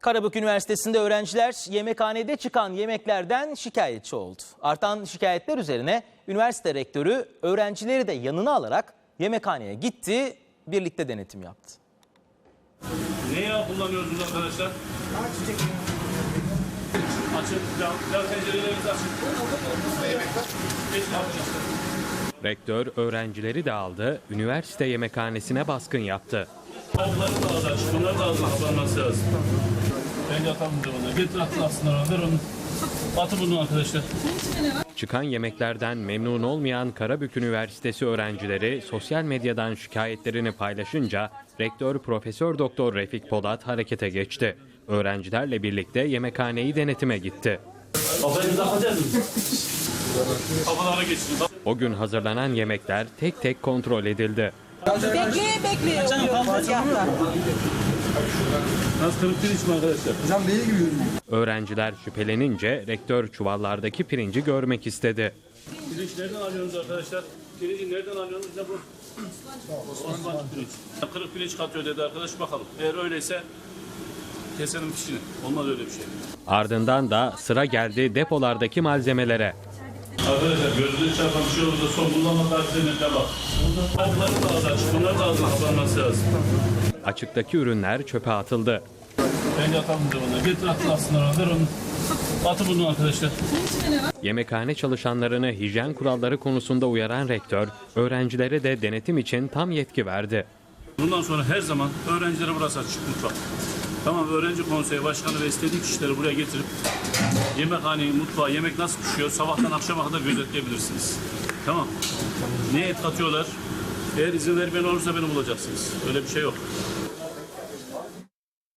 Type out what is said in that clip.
Karabük Üniversitesi'nde öğrenciler yemekhanede çıkan yemeklerden şikayetçi oldu. Artan şikayetler üzerine üniversite rektörü öğrencileri de yanına alarak yemekhaneye gitti, birlikte denetim yaptı. Ne yağ kullanıyorsunuz arkadaşlar? Açın, cam, cam tencerelerinizi açın. Geç yapacağız. Rektör öğrencileri de aldı, üniversite yemekhanesine baskın yaptı. Bunları da az aç, bunları da az kullanması lazım. Bence atalım da bunları. Getir atın aslında, ver onu. Atı bunu arkadaşlar. Çıkan yemeklerden memnun olmayan Karabük Üniversitesi öğrencileri sosyal medyadan şikayetlerini paylaşınca rektör Profesör Doktor Refik Polat harekete geçti. Öğrencilerle birlikte yemekhaneyi denetime gitti. O gün hazırlanan yemekler tek tek kontrol edildi. Bekleye bekleye oluyor tezgahta. Nasıl kırık pirinç mi arkadaşlar? Öğrenciler şüphelenince rektör çuvallardaki pirinci görmek istedi. Pirinç nereden alıyorsunuz arkadaşlar? Pirinci nereden alıyorsunuz? Ne bu? Osmanlı pirinç. Kırık pirinç katıyor dedi arkadaş bakalım. Eğer öyleyse keselim fişini. Olmaz öyle bir şey. Ardından da sıra geldi depolardaki malzemelere. Arkadaşlar gözünüzü çarpan bir şey olursa son kullanma tarihlerine bak. Bunları da az aç. Bunları da az kullanması lazım. Açıktaki ürünler çöpe atıldı. Bence atalım da bunları. Getir atın aslında. Ver onu. Atı bunu arkadaşlar. Yemekhane çalışanlarını hijyen kuralları konusunda uyaran rektör, öğrencilere de denetim için tam yetki verdi. Bundan sonra her zaman öğrencilere burası açık mutfak. Tamam öğrenci konseyi başkanı ve istediği kişileri buraya getirip yemekhaneyi, mutfağı, yemek nasıl pişiyor sabahtan akşama kadar gözetleyebilirsiniz. Tamam. Ne et katıyorlar? Eğer izin vermeyen olursa beni bulacaksınız. Öyle bir şey yok.